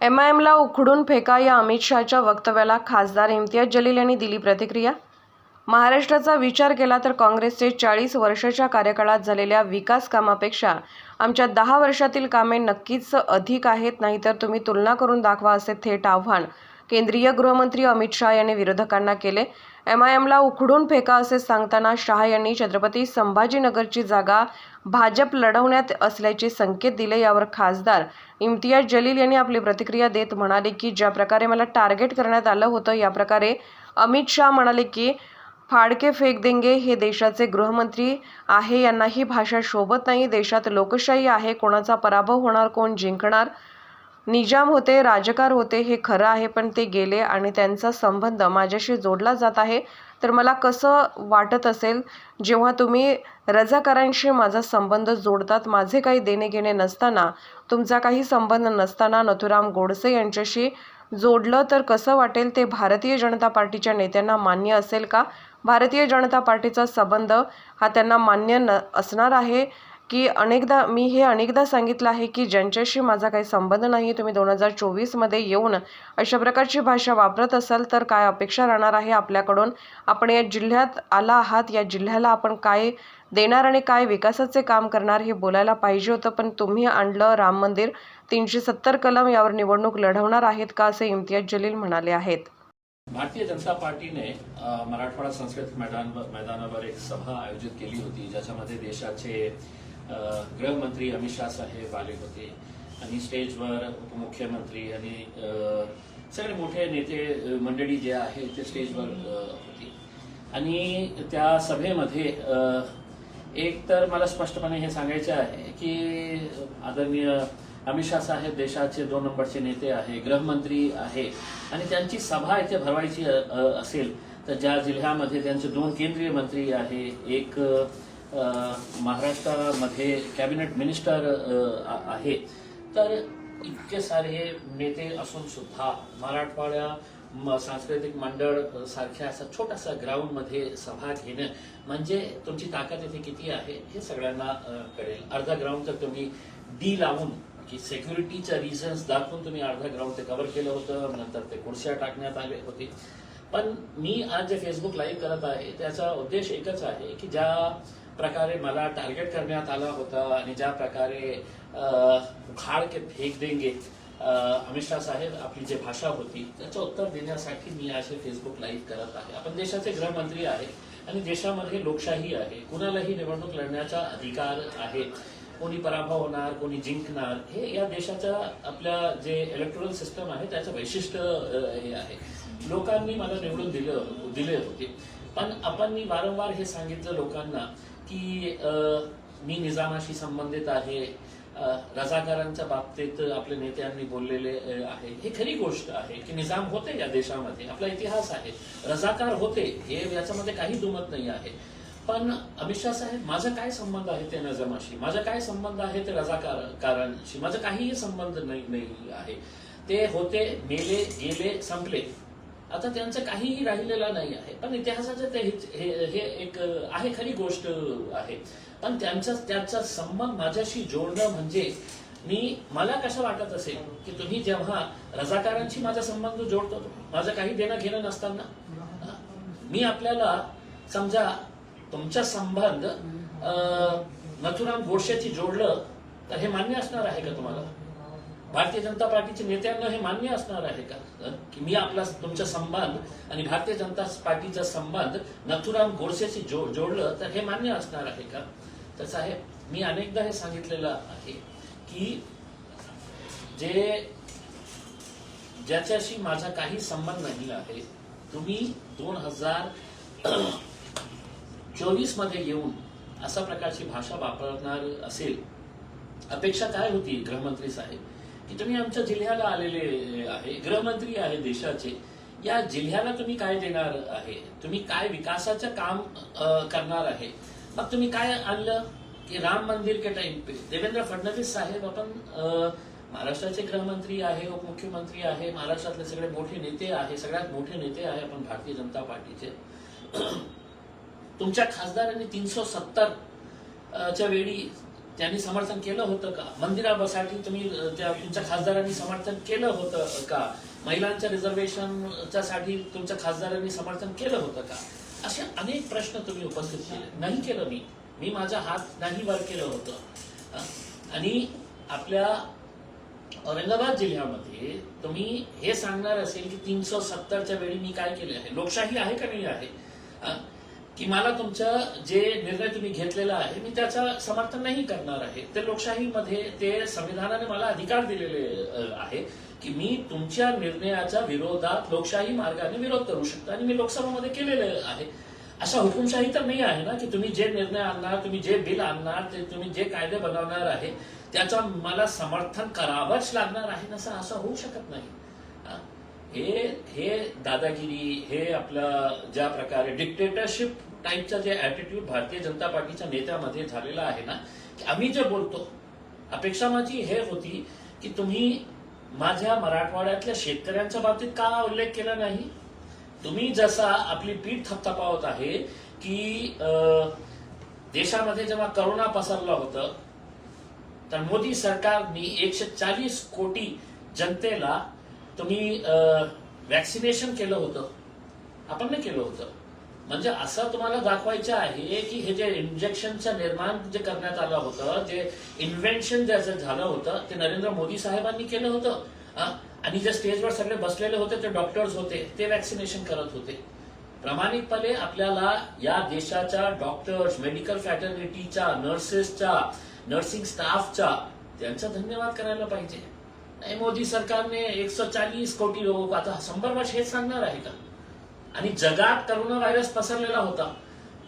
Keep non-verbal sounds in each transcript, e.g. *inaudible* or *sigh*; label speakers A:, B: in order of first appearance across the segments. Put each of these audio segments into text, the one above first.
A: M I एमला उखडून फेका या अमित शहाच्या वक्तव्याला खासदार इम्तियाज जलील यांनी दिली प्रतिक्रिया. महाराष्ट्राचा विचार केला तर काँग्रेसचे चाळीस वर्षाच्या कार्यकाळात झालेल्या विकास कामापेक्षा आमच्या दहा वर्षातील कामे नक्कीच अधिक आहेत नाहीतर तुम्ही तुलना करून दाखवा असे थेट आव्हान केंद्रीय गृहमंत्री अमित शहा यांनी विरोधकांना केले. एम आय एमला उखडून फेका असे सांगताना शहा यांनी छत्रपती संभाजीनगरची जागा भाजप लढवण्यात असल्याचे संकेत दिले यावर खासदार इम्तियाज जलील यांनी आपली प्रतिक्रिया देत म्हणाले की ज्या प्रकारे मला टार्गेट करण्यात आलं होतं या प्रकारे अमित शहा म्हणाले की फाडके फेक देंगे हे देशाचे गृहमंत्री आहे यांना ही भाषा शोभत नाही देशात लोकशाही आहे कोणाचा पराभव होणार कोण जिंकणार? निजाम होते राजकार होते हे खरं आहे पण ते गेले आणि त्यांचा संबंध माझ्याशी जोडला जात आहे. तर मला कसं वाटत असेल जेव्हा तुम्ही रजाकारांशी माझा संबंध जोडतात माझे काही देणे घेणे नसताना तुमचा काही संबंध नसताना नथुराम गोडसे यांच्याशी जोडलं तर कसं वाटेल? ते भारतीय जनता पार्टीच्या नेत्यांना मान्य असेल का? भारतीय जनता पार्टीचा संबंध हा त्यांना मान्य न असणार आहे. की अनेकदा मी हे अनेकदा सांगितलं आहे की ज्यांच्याशी माझा काही संबंध नाही तुम्ही दोन हजार चोवीसमध्ये येऊन अशा प्रकारची भाषा वापरत असाल तर काय अपेक्षा राहणार आहे आपल्याकडून? आपण या जिल्ह्यात आला आहात या जिल्ह्याला आपण काय देणार आणि काय विकासाचे काम करणार हे बोलायला पाहिजे होतं पण तुम्ही आणलं राम मंदिर तीनशे सत्तर कलम यावर निवडणूक लढवणार आहेत का असे इम्तियाज जलील म्हणाले आहेत.
B: भारतीय जनता पार्टीने मराठवाडा संस्कृत मैदान मैदानावर एक सभा आयोजित केली होती ज्याच्यामध्ये देशाचे गृहमंत्री अमित शाह साहेब आले होते. आणि स्टेजवर उपमुख्यमंत्री आणि सगळे मोठे नेते मंडळी जे आहे ते स्टेजवर होती. आणि त्या सभेमध्ये एक तर मला स्पष्टपणे हे सांगायचे आहे की आदरणीय अमित शाह साहेब देशाचे दोन नंबरचे नेते आहे गृहमंत्री आहे. आणि त्यांची सभा इथे भरवायची असेल तर ज्या जिल्ह्यामध्ये त्यांचे दोन केंद्रीय मंत्री आहे एक महाराष्ट्रामध्ये कॅबिनेट मिनिस्टर आहे तर इतके सारे नेते असून सुद्धा मराठवाड्या म- सांस्कृतिक मंडळ सारख्या असा छोटासा ग्राउंडमध्ये सभा घेणं म्हणजे तुमची ताकद इथे किती आहे हे सगळ्यांना कळेल. अर्धा ग्राउंड तर तुम्ही डी लावून की सिक्युरिटीच्या रिझन्स दाखवून तुम्ही अर्धा ग्राउंड ते कव्हर केलं होतं नंतर ते खुर्च्या टाकण्यात आले होते. पण मी आज जे फेसबुक लाईव्ह करत आहे त्याचा उद्देश एकच आहे की ज्या प्रकारे मला टार्गेट करण्यात आला होता आणि ज्या प्रकारे अ, उखाड के फेक देंगे अमित शाह साहेब आपली जी भाषा होती त्याचं उत्तर देण्यासाठी मी असे फेसबुक लाईव्ह करत आहे. आपण देशाचे गृहमंत्री आहे आणि देशामध्ये लोकशाही आहे. कुणालाही निवडणूक लढण्याचा अधिकार आहे. कोणी पराभव होणार कोणी जिंकणार हे या देशाच्या आपल्या जे इलेक्ट्रॉनिक सिस्टम आहे त्याचं वैशिष्ट्य हे आहे. लोकांनी मला निवडून दिलं दिले होते. पण आपण मी वारंवार हे सांगितलं लोकांना की मी निजामाशी संबंधित आहे रजाकारांच्या बाबतीत आपल्या नेत्यांनी बोललेले आहे. हे खरी गोष्ट आहे की निजाम होते या देशामध्ये आपला इतिहास आहे. रजाकार होते हे याच्यामध्ये काही दुमत नाही आहे. पण अमित शाह साहेब माझा काय संबंध आहे ते निजामाशी? माझा काय संबंध आहे ते रजाकारांशी? माझा काहीही संबंध नाही नाही आहे. ते होते मेले गेले संपले. आता त्यांचं काहीही राहिलेलं नाही आहे. पण इतिहासाचं ते हे- हे एक आहे खरी गोष्ट आहे. पण त्यांचा त्याचा संबंध माझ्याशी जोडणं म्हणजे मी मला कसं वाटत असेल की तुम्ही जेव्हा रजाकारांशी माझा संबंध जोडतो माझं काही देणं घेणं नसताना? मी आपल्याला समजा तुमचा संबंध नथुराम गोडसेची जोडलं तर हे मान्य असणार आहे का तुम्हाला? भारतीय जनता पार्टीच्या नेत्यांना हे मान्य असणार आहे का? की मी आपला तुमचा संबंध आणि भारतीय जनता पार्टीचा संबंध नथुराम गोडसेशी जो जोडलं तर हे मान्य असणार आहे का? तर साहेब मी अनेकदा हे सांगितलेलं आहे की जे ज्याच्याशी माझा काही संबंध नाही आहे तुम्ही दोन हजार *clears throat* चोवीसमध्ये येऊन अशा प्रकारची भाषा वापरणार असेल. अपेक्षा काय होती गृहमंत्री साहेब? की तुम्ही आमच्या जिल्ह्याला आलेले आहे गृहमंत्री आहे देशाचे या जिल्ह्याला तुम्ही काय देणार आहे? तुम्ही काय विकासाचं काम करणार आहे? मग तुम्ही काय आणलं? की राम मंदिर के टाइम पे. देवेंद्र फडणवीस साहेब आपण महाराष्ट्राचे गृहमंत्री आहे उपमुख्यमंत्री आहे महाराष्ट्रातले सगळे मोठे नेते आहे सगळ्यात मोठे नेते आहे आपण भारतीय जनता पार्टीचे. तुमच्या खासदारांनी तीनशे सत्तर च्या वेळी त्यांनी समर्थन केलं होतं का? मंदिरासाठी तुम्ही त्या तुमच्या खासदारांनी समर्थन केलं होतं का? महिलांच्या रिझर्वेशनच्या साठी तुमच्या खासदारांनी समर्थन केलं होतं का? असे अनेक प्रश्न तुम्ही उपस्थित केले. नाही केलं मी. मी माझा हात नाही वर केलं होतं. आणि आपल्या औरंगाबाद जिल्ह्यामध्ये तुम्ही हे सांगणार असेल की तीनशे सत्तरच्या वेळी मी काय केले आहे? लोकशाही आहे का नाही आहे? की मला तुमचं जे निर्णय तुम्ही घेतलेला आहे मी त्याचं समर्थन नाही करणार आहे. ते लोकशाहीमध्ये ते संविधानाने मला अधिकार दिलेले आहे की मी तुमच्या निर्णयाच्या विरोधात लोकशाही मार्गाने विरोध करू शकतो आणि मी लोकसभामध्ये केलेले आहे. असा हुकुमशाही तर नाही आहे ना की तुम्ही जे निर्णय आणणार तुम्ही जे बिल आणणार ते तुम्ही जे कायदे बनवणार आहे त्याचं मला समर्थन करावंच लागणार आहे नसं असं होऊ शकत नाही. हे हे दादागिरी हे आपलं ज्या प्रकारे डिक्टेटरशिप टाईपचा जे ऍटिट्यूड भारतीय जनता पार्टीच्या नेत्यामध्ये झालेला आहे ना की आम्ही जे बोलतो अपेक्षा माझी हे होती की तुम्ही माझ्या मराठवाड्यातल्या शेतकऱ्यांच्या बाबतीत का उल्लेख केला नाही? तुम्ही जसा आपली पीठ थपथपावत आहे की देशामध्ये जेव्हा करोना पसरलं होतं तर मोदी सरकारनी एकशे चाळीस कोटी जनतेला तुम्ही वॅक्सिनेशन केलं होतं. आपण नाही केलं होतं. म्हणजे असं तुम्हाला दाखवायचं आहे की हे जे इंजेक्शनचं निर्माण जे करण्यात आलं होतं जे इन्व्हेन्शन ज्याचं झालं होतं ते नरेंद्र मोदी साहेबांनी केलं होतं. आणि जे स्टेजवर सगळे बसलेले होते ते डॉक्टर्स होते ते वॅक्सिनेशन करत होते. प्रामाणिकपणे आपल्याला या देशाच्या डॉक्टर्स मेडिकल फॅटर्निटीच्या नर्सेसच्या नर्सिंग स्टाफच्या त्यांचा धन्यवाद करायला पाहिजे. नाही मोदी सरकारने एकशे चाळीस कोटी लोक आता शंभर वर्ष हेच सांगणार आहे का? आणि जगात करोना व्हायरस पसरलेला होता.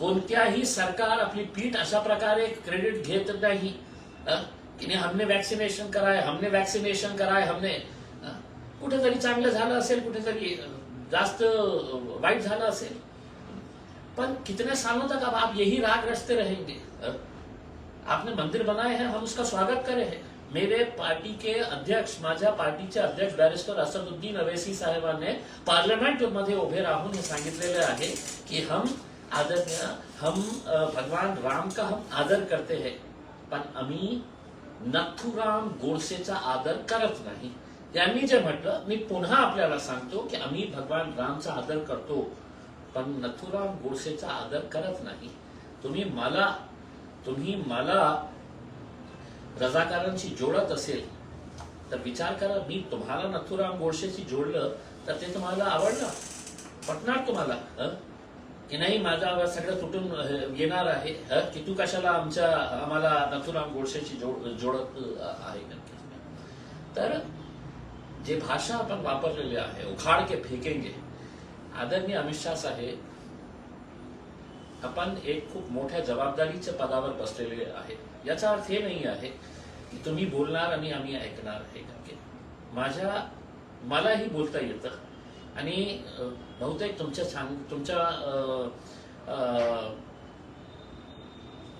B: कोणत्याही सरकार आपली पीठ अशा प्रकारे क्रेडिट घेत नाही. की नाही हमने वॅक्सिनेशन कराय हमने वॅक्सिनेशन कराय हमने कुठेतरी चांगलं झालं असेल कुठेतरी जास्त वाईट झालं असेल. पण कितने सालों तक अब आप यही राग रचते रहेंगे आपने मंदिर बनाए हैं हम उसका स्वागत करे हैं. मेरे पार्टी के अध्यक्ष माझ्या पार्टीचे अध्यक्ष बॅरिस्टर असदुद्दीन अवेसी साहेबांनी पार्लमेंटमध्ये उभे राहून हे सांगितलेले आहे की हम आदर हम भगवान राम का हम आदर करते हैं पण आम्ही नथुराम गोडसेचा आदर करत नाही. यांनी जे म्हटलं मी पुन्हा आपल्याला सांगतो की आम्ही भगवान रामचा आदर करतो पण नथुराम गोडसेचा आदर करत नाही. तुम्ही मला तुम्ही मला रजाकारांशी जोडत असेल तर विचार करा मी तुम्हाला नथुराम गोडसेशी जोडलं तर ते तुम्हाला आवडलं? पटणार तुम्हाला की नाही माझा सगळं तुटून येणार आहे की तू कशाला आमच्या आम्हाला नथुराम गोडसेशी जोड जोडत आहे नक्की? तर जे भाषा आपण वापरलेली आहे उखाड के फेकेंगे आदरणीय अमित शाह साहेब आपण एक खूप मोठ्या जबाबदारीच्या पदावर बसलेले आहे. याचा अर्थ हे नाही आहे की तुम्ही बोलणार आणि आम्ही ऐकणार हे नक्की. माझ्या मलाही बोलता येतं. आणि बहुतेक तुमच्या सांग तुमच्या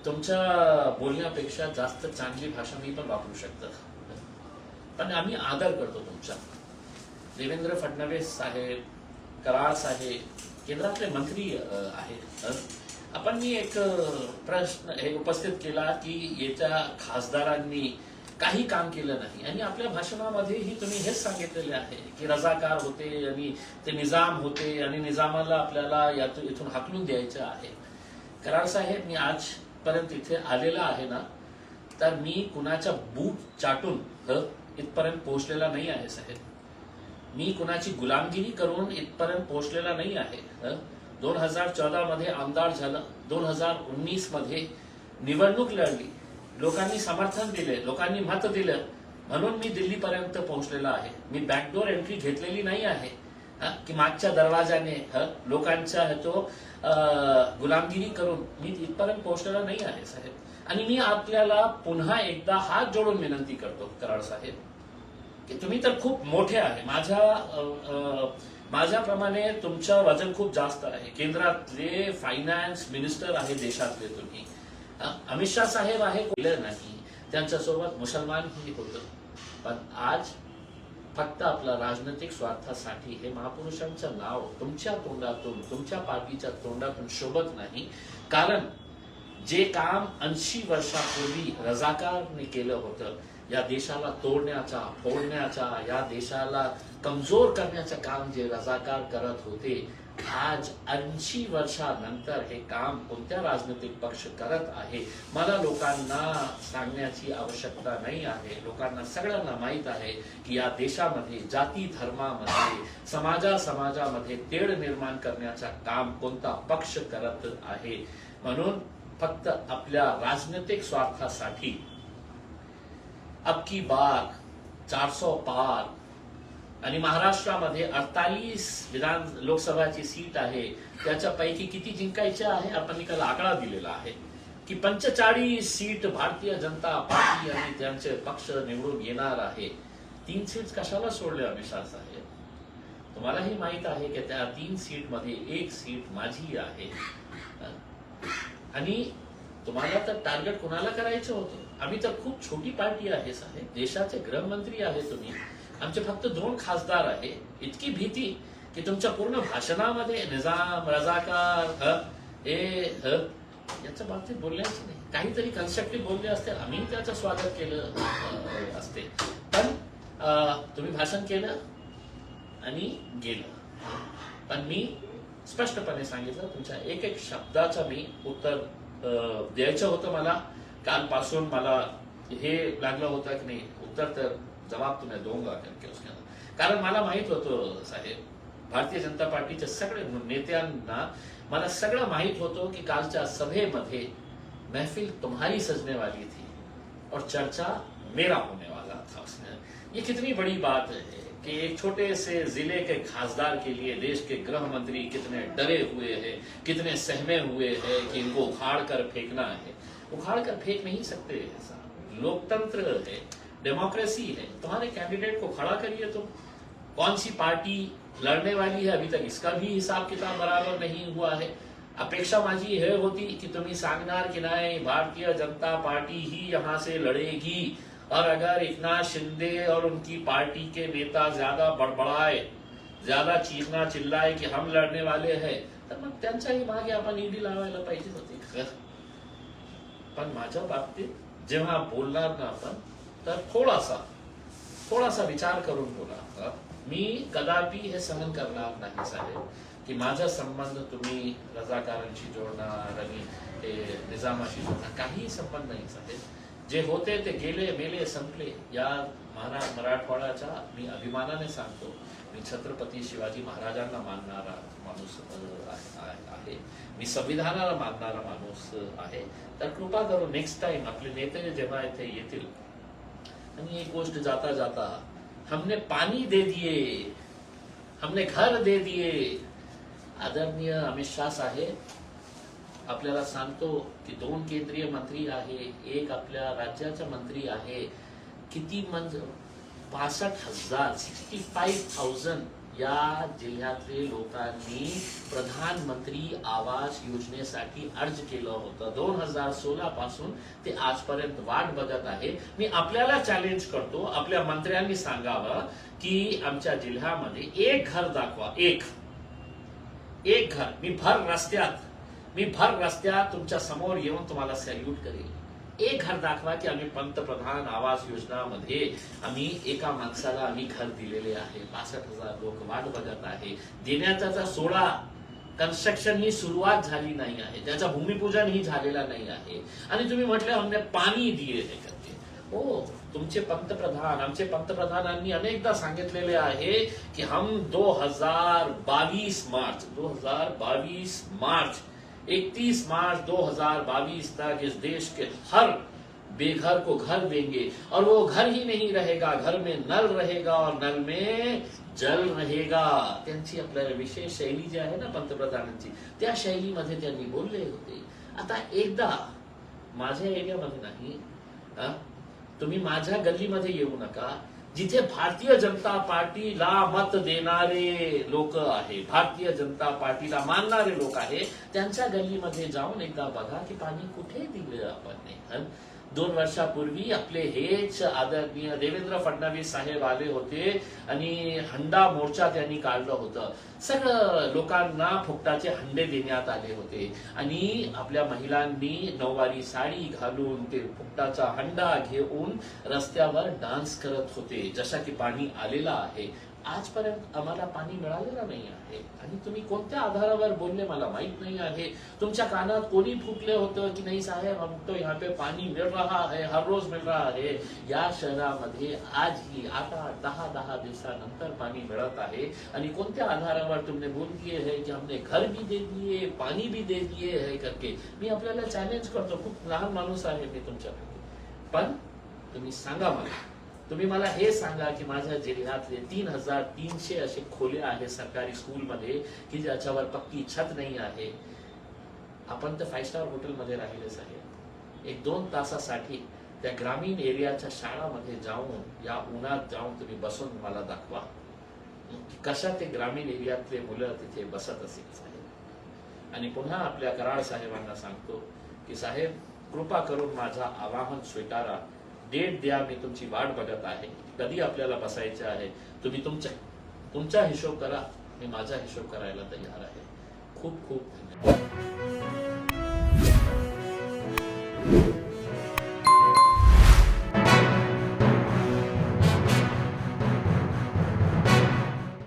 B: तुमच्या बोलण्यापेक्षा जास्त चांगली भाषा मी पण वापरू शकतो. पण आम्ही आदर करतो तुमचा. देवेंद्र फडणवीस साहेब करार साहेब केंद्रातले मंत्री आहेत. आपण मी एक प्रश्न हे उपस्थित केला की येत्या खासदारांनी काही काम केलं नाही. आणि आपल्या भाषणामध्येही तुम्ही हेच सांगितलेले आहे की रजाकार होते आणि ते निजाम होते आणि निजामाला आपल्याला यातून इथून हाकलून द्यायचं आहे. करार साहेब मी आजपर्यंत इथे आलेला आहे ना तर मी कुणाच्या बूट चाटून इथपर्यंत पोहोचलेला नाही आहे साहेब. मी कुणाची गुलामगिरी करून इथपर्यंत पोहोचलेला नाही आहे दोन हजार चौदा मध्ये आमदार झालं. दोन हजार उन्नीसमध्ये निवडणूक लढली. लोकांनी समर्थन दिले. लोकांनी मत दिलं. म्हणून मी दिल्लीपर्यंत पोहोचलेला आहे. मी बॅकडोर एंट्री घेतलेली नाही आहे. की मागच्या दरवाजाने लोकांचा तो गुलामगिरी करून मी इथपर्यंत पोहोचलेला नाही आहे साहेब. आणि मी आपल्याला पुन्हा एकदा हात जोडून विनंती करतो कराड साहेब की तुम्ही तर खूप मोठे आहे. माझ्या माझ्याप्रमाणे तुमचं वजन खूप जास्त आहे. केंद्रातले फायनान्स मिनिस्टर आहे देशातले तुम्ही. अमित शाह साहेब आहे केलं नाही. त्यांच्यासोबत मुसलमानही होतं. पण आज फक्त आपल्या राजनैतिक स्वार्थासाठी हे महापुरुषांचं नाव तुमच्या तोंडातून तुमच्या पार्टीच्या तोंडातून शोभत नाही. कारण जे काम ऐंशी वर्षापूर्वी रजाकारने केलं होतं या देशाला तोडण्याचा फोडण्याचा या देशाला कमजोर करण्याचं काम जे रजाकार करत होते आज ऐंशी वर्षानंतर हे काम कोणत्या राजनैतिक पक्ष करत आहे मला लोकांना सांगण्याची आवश्यकता नाही आहे. लोकांना सगळ्यांना माहीत आहे की या देशामध्ये जाती धर्मामध्ये समाजा समाजामध्ये तेढ निर्माण करण्याचं काम कोणता पक्ष करत आहे. म्हणून फक्त आपल्या राजनैतिक स्वार्थासाठी अबकी बार चारसो पार आणि महाराष्ट्रामध्ये अडतालीस विधान लोकसभाची सीट आहे त्याच्यापैकी किती जिंकायच्या आहे? आपण निकाल आकडा दिलेला आहे की पंचेचाळीस सीट भारतीय जनता पार्टी आणि त्यांचे पक्ष निवडून येणार आहे. तीन सीट कशाला सोडले अमिषा साहेब? तुम्हालाही माहीत आहे की त्या तीन सीटमध्ये एक सीट माझी आहे. आणि तुम्हाला तर टार्गेट कोणाला करायचं होतं? आम्ही तर खूप छोटी पार्टी आहे साहेब. देशाचे गृहमंत्री आहे तुम्ही. आमचे फक्त दोन खासदार आहे. इतकी भीती की तुमच्या पूर्ण भाषणामध्ये निजाम रजाकार ह हे ह याच्या बाबतीत बोलण्याचं नाही. काहीतरी कन्स्ट्रक्टिव्ह बोलले असते. आम्ही त्याचं स्वागत केलं असते. पण तुम्ही भाषण केलं आणि गेलं. पण मी स्पष्टपणे सांगितलं तुमच्या एक एक शब्दाचं मी उत्तर द्यायचं होतं मला. कालपासून मला हे लागलं होतं की नाही उत्तर तर जवाब तुम्ही दोंगा करके उसके अंदर. कारण मला माहीत होतं साहेब भारतीय जनता पार्टीच्या सगळे नेत्यांना मला सगळं माहीत होतं की कालच्या सभेमध्ये महफिल तुम्हारी सजने वाली थी और चर्चा मेरा होने वाला था उसमें। ये कितनी बड़ी बात है कि एक छोटे से जिले के खासदार के लिए देश के गृह मंत्री कितने डरे हुए हैं कितने सहमे हुए हैं कि इनको उखाड़ कर फेंकना है। उखाड़ कर फेंक नहीं सकते ऐसा लोकतंत्र है। डेमोक्रेसी है तुम्हारे कैंडिडेट को खड़ा करिए तुम। कौन सी पार्टी लड़ने वाली है? अभी तक इसका भी हिसाब किताब बराबर नहीं हुआ है। अपेक्षा माझी हे होती की तुम्ही सांगणार की नाही भारतीय जनता पार्टी ही यहाँ से लड़ेगी। और अगर एकनाथ शिंदे और उनकी पार्टी के नेता ज्यादा बड़बड़ाए ज्यादा चीखना चिल्लाए की हम लढणे वाले है तर मग त्यांच्याही मागे आपण ईडी लावायला पाहिजे होती। पण माझ्या बाबतीत जेव्हा बोलणार ना आपण तर थोडासा थोडासा विचार करून बोला मी कदापि हे सहन करणार नाही साहेब की माझा संबंध तुम्ही रजाकारांशी जोडणार आणि ते निजामाशी जोडणार. काही संबंध नाही साहेब. जे होते ते गेले मेले संपले. या महारा मराठवाड्याच्या मी अभिमानाने सांगतो मी छत्रपती शिवाजी महाराजांना मानणारा माणूस आहे- आहे मी संविधानाला मानणारा माणूस आहे. तर कृपा करून नेक्स्ट टाइम आपले नेते जेव्हा इथे येतील आणि एक गोष्ट जाता जाता हमने पाणी दे दिए हमने घर दे दिए। आदरणीय अमित शाह साहेब आपल्याला सांगतो की दोन केंद्रीय मंत्री आहे एक आपल्या राज्याचा मंत्री आहे. किती म्हणजे पासष्ट हजार सिक्स्टी फाईव्ह थाउजंड या जिल्ह्यातले लोकांनी प्रधानमंत्री आवास योजनेसाठी अर्ज केलं होतं. दोन हजार सोळा पासून ते आजपर्यंत वाट बघत आहे. मी आपल्याला चॅलेंज करतो आपल्या मंत्र्यांनी सांगावं की आमच्या जिल्ह्यामध्ये एक घर दाखवा एक. एक घर. मी भर रस्त्यात मी भर रस्त्यात तुमच्यासमोर येऊन तुम्हाला सॅल्यूट करेल एक घर दाखवा की आम्ही पंतप्रधान आवास योजनामध्ये आम्ही एका माणसाला आम्ही घर दिलेले आहे. पासष्ट हजार लोक वाट बघत आहे. देण्याचा तर सोळा कन्स्ट्रक्शन ही सुरुवात झाली नाही आहे. त्याचा भूमिपूजन ही झालेला नाही आहे. आणि तुम्ही म्हटलं हमने पाणी दिले करते. हो तुमचे पंतप्रधान आमचे पंतप्रधानांनी अनेकदा सांगितलेले आहे की हम दो हजार बावीस मार्च दो हजार बावीस मार्च 31 मार्च 2022 तक इस देश के हर बेघर को घर देंगे। और वो घर ही नहीं रहेगा घर में नल रहेगा और नल में जल रहेगा। त्यांची आपल्याला विशेष शैली जी आहे ना पंतप्रधानांची त्या शैलीमध्ये त्यांनी बोलले होते. आता एकदा माझ्या एरियामध्ये नाही तुम्ही माझ्या गल्लीमध्ये येऊ नका. जिथे भारतीय जनता पार्टीला मत देणारे लोक आहे भारतीय जनता पार्टीला मानणारे लोक आहे त्यांच्या गल्लीमध्ये जाऊन एकदा बघा की पाणी कुठे दिलं आपण ने, दोन वर्षापूर्वी आपले हेच आदरणीय देवेंद्र फडणवीस साहेब आले होते आणि हंडा मोर्चा त्यांनी काढलं होतं. सगळं लोकांना फुकटाचे हंडे देण्यात आले होते. आणि आपल्या महिलांनी नऊवारी साडी घालून ते फुकटाचा हंडा घेऊन रस्त्यावर डान्स करत होते. जशा की पाणी आलेलं आहे. आजपर्यंत आम्हाला पाणी मिळालेलं नाही आहे. आणि तुम्ही कोणत्या आधारावर बोलले मला माहीत नाही आहे. तुमच्या कानात कोणी फुटले होतं की नाही साहेब? तो यहाँ पे पाणी मिळ रहा है हर रोज मिळ रहा है. या शहरामध्ये आजही आता दहा दहा दिवसानंतर पाणी मिळत आहे. आणि कोणत्या आधारावर तुमने बोल दिए है की हमने घर भी दे दिए पाणी भी दे दिए है करके? मी आपल्याला चॅलेंज करतो. खूप लहान माणूस आहे मी तुमच्यापैकी. पण तुम्ही सांगा मला तुम्ही मला हे सांगा की माझ्या जिल्ह्यातले तीन हजार तीनशे असे खोले आहे सरकारी स्कूलमध्ये की ज्याच्यावर पक्की छत नाही आहे. आपण तर फाईव्ह स्टार हॉटेलमध्ये राहिलेच आहे. एक दोन तासासाठी त्या ग्रामीण एरियाच्या शाळामध्ये जाऊन या उन्हात जाऊन तुम्ही बसून मला दाखवा. कशा ते ग्रामीण एरियातले मुलं तिथे बसत असेल साहेब. आणि पुन्हा आपल्या कराड साहेबांना सांगतो की साहेब कृपा करून माझा आवाहन स्वीकारा. डेट द्या मी तुमची वाट बघत आहे. कधी आपल्याला बसायचे आहे तुम्ही तुमच्या तुमचा हिशोब करा. मी माझा हिशोब करायला तयार आहे. खूप खूप